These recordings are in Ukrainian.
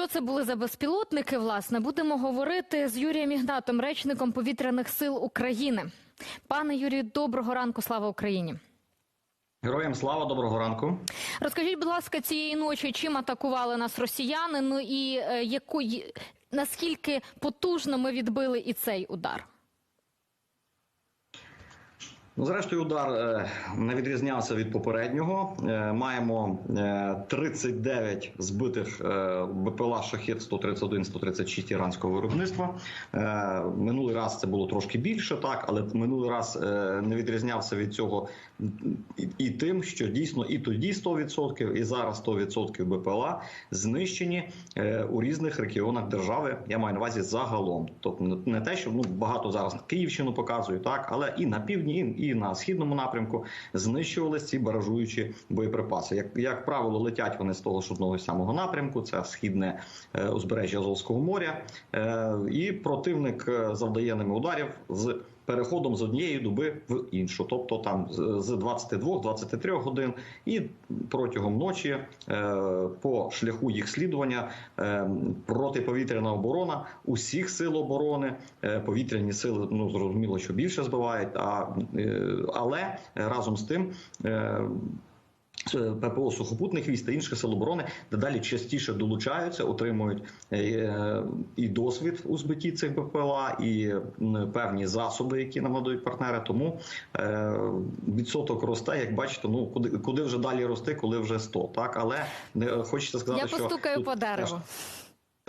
Що це були за безпілотники? Власне, будемо говорити з Юрієм Ігнатом, речником повітряних сил України. Пане Юрію, доброго ранку, слава Україні. Героям слава, доброго ранку. Розкажіть, будь ласка, цієї ночі чим атакували нас росіяни? Ну і е, яку наскільки потужно ми відбили і цей удар? Ну, зрештою, удар е, не відрізнявся від попереднього. Е, Маємо е, 39 збитих е, БПЛА шахет 131 136 іранського виробництва. Минулий раз це було трошки більше, так, але минулий раз не відрізнявся від цього і, тим, що дійсно і тоді 100%, і зараз 100% БПЛА знищені у різних регіонах держави. Я маю на увазі загалом. Тобто не- те, що ну багато зараз Київщину показую, так, але і на півдні, і на східному напрямку знищувалися ці баражуючі боєприпаси. Як, як правило, летять вони з того ж одного самого напрямку. Це східне е, узбережжя Азовського моря, е, і противник е, завдає ними ударів з. Переходом з однієї доби в іншу, тобто там з- з 22-23 годин, і протягом ночі е, по шляху їх слідування е, протиповітряна оборона усіх сил оборони, е, повітряні сили, ну зрозуміло, що більше збивають, а, але разом з тим. Е, ППО сухопутних військ та інших сил оборони дедалі частіше долучаються, отримують е, і досвід у збитті цих БПЛА, і певні засоби, які нам надають партнери. Тому е, відсоток росте, як бачите, ну куди куди вже далі рости, коли вже 100, так але не хочеться сказати, Я що постукаю що... по дереву.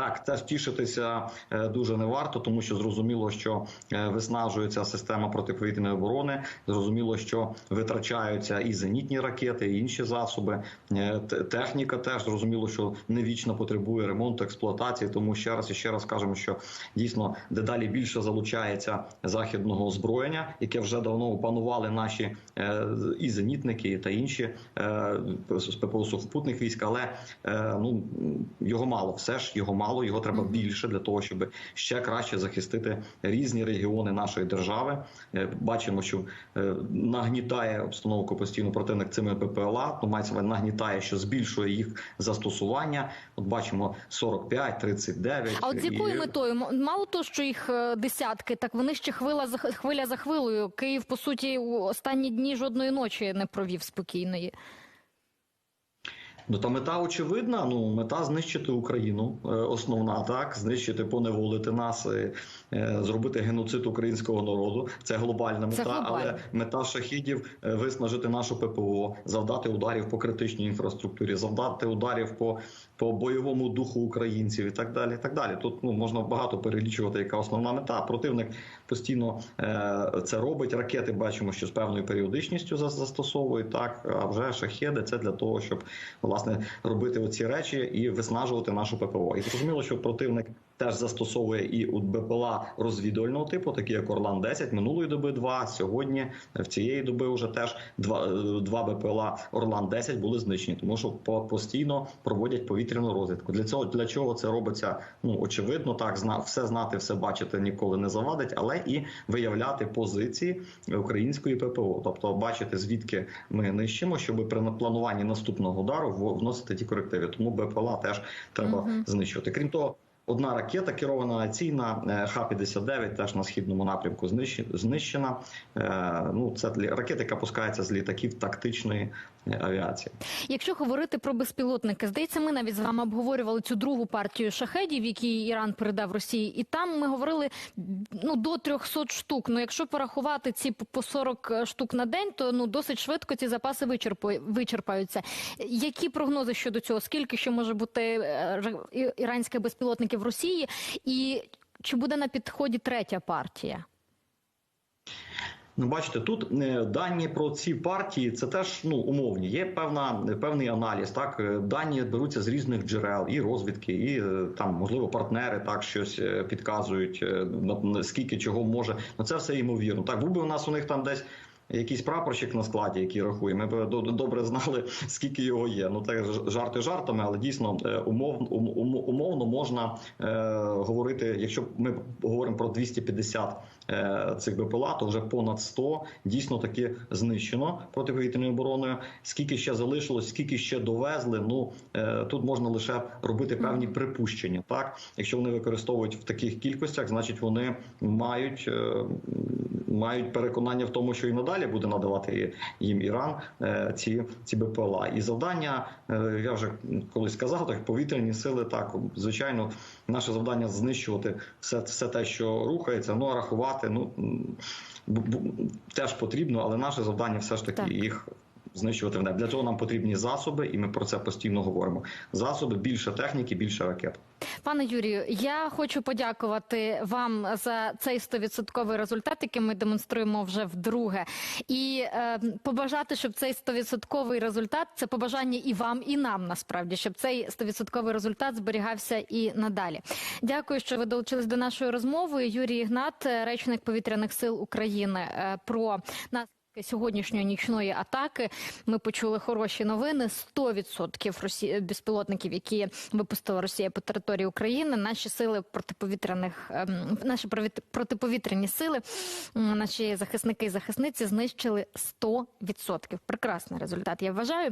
Так, теж тішитися е, дуже не варто, тому що зрозуміло, що е, виснажується система протиповітряної оборони. Зрозуміло, що витрачаються і зенітні ракети, і інші засоби. Е, Техніка теж зрозуміло, що не вічно потребує ремонту, експлуатації. Тому ще раз і ще раз кажемо, що дійсно дедалі більше залучається західного озброєння, яке вже давно опанували наші е, і зенітники, та інші е, ППО сухопутних військ, але е, ну його мало, все ж його мало, його треба більше для того, щоб ще краще захистити різні регіони нашої держави. Е, Бачимо, що е, нагнітає обстановку постійно противник цими ППЛА, ну мається нагнітає, що збільшує їх застосування. От бачимо 45, 39. А от з якою і- метою? Мало того, що їх е, десятки, так вони ще хвила за хвиля за хвилею. Київ, по суті, у останні дні жодної ночі не провів спокійної. Ну та мета очевидна. Ну мета знищити Україну, е, основна так, знищити, поневолити нас, е, е, зробити геноцид українського народу. Це глобальна мета, Це глобально. але мета шахідів виснажити нашу ППО, завдати ударів по критичній інфраструктурі, завдати ударів по, по бойовому духу українців і так далі. І так далі. Тут ну можна багато перелічувати, яка основна мета. Противник постійно е, це робить. Ракети бачимо, що з певною періодичністю за- застосовують так. А вже шахеди це для того, щоб власне робити оці речі і виснажувати нашу ППО. І зрозуміло, що противник теж застосовує і у БПЛА розвідувального типу, такі як Орлан 10 минулої доби. Два сьогодні в цієї доби вже теж два, е, два БПЛА Орлан 10 були знищені, тому що по- постійно проводять повітряну розвідку. Для цього для чого це робиться? Ну очевидно, так зна все знати, все бачити ніколи не завадить, але і виявляти позиції української ППО, тобто бачити звідки ми нищимо, щоб при плануванні наступного удару вносити ті корективи. Тому БПЛА теж треба Мгм. знищувати. Крім того. Одна ракета керована авіаційна е, Х-59 теж на східному напрямку знищ- знищена. Е, Ну це ракета, яка пускається з літаків тактичної е, авіації. Якщо говорити про безпілотники, здається, ми навіть з вами обговорювали цю другу партію шахедів, які Іран передав Росії, і там ми говорили ну до 300 штук. Ну якщо порахувати ці по- по 40 штук на день, то ну досить швидко ці запаси вичерпаються. Які прогнози щодо цього? Скільки ще може бути іранських безпілотників в Росії, і чи буде на підході третя партія? Ну, бачите, тут е, дані про ці партії це теж ну умовні. Є певна певний аналіз. Так Е, дані беруться з різних джерел, і розвідки, і е, там можливо партнери так щось підказують. Скільки чого може. Ну це все ймовірно. Так був би у нас у них там десь. Якийсь прапорщик на складі, який рахує. Ми б до- добре знали, скільки його є. Ну так жарти жартами, але дійсно е, умовно, ум- ум- умовно можна е, говорити, якщо ми говоримо про 250 е, цих БПЛА, то вже понад 100 дійсно таки знищено протиповітряною обороною. Скільки ще залишилось, скільки ще довезли. Ну е, тут можна лише робити певні припущення. Так, якщо вони використовують в таких кількостях, значить вони мають, е, мають переконання в тому, що і надалі буде надавати їм Іран е, ці, ці БПЛА. І завдання, е, я вже колись сказав, так повітряні сили, так звичайно, наше завдання знищувати все, все те, що рухається. Ну а рахувати, ну теж потрібно, але наше завдання все ж таки Так. їх. Знищувати в небі. Для цього нам потрібні засоби, і ми про це постійно говоримо. Засоби, більше техніки, більше ракет. Пане Юрію, я хочу подякувати вам за цей стовідсотковий результат, який ми демонструємо вже вдруге, і е, побажати, щоб цей стовідсотковий результат це побажання і вам, і нам насправді, щоб цей стовідсотковий результат зберігався і надалі. Дякую, що ви долучились до нашої розмови. Юрій Ігнат, речник повітряних сил України, е, про нас. Сьогоднішньої нічної атаки ми почули хороші новини. 100% росі... безпілотників, які випустила Росія по території України. Наші сили протиповітряних ем, наші протиповітряні сили, наші захисники і захисниці знищили 100%. Прекрасний результат. Я вважаю.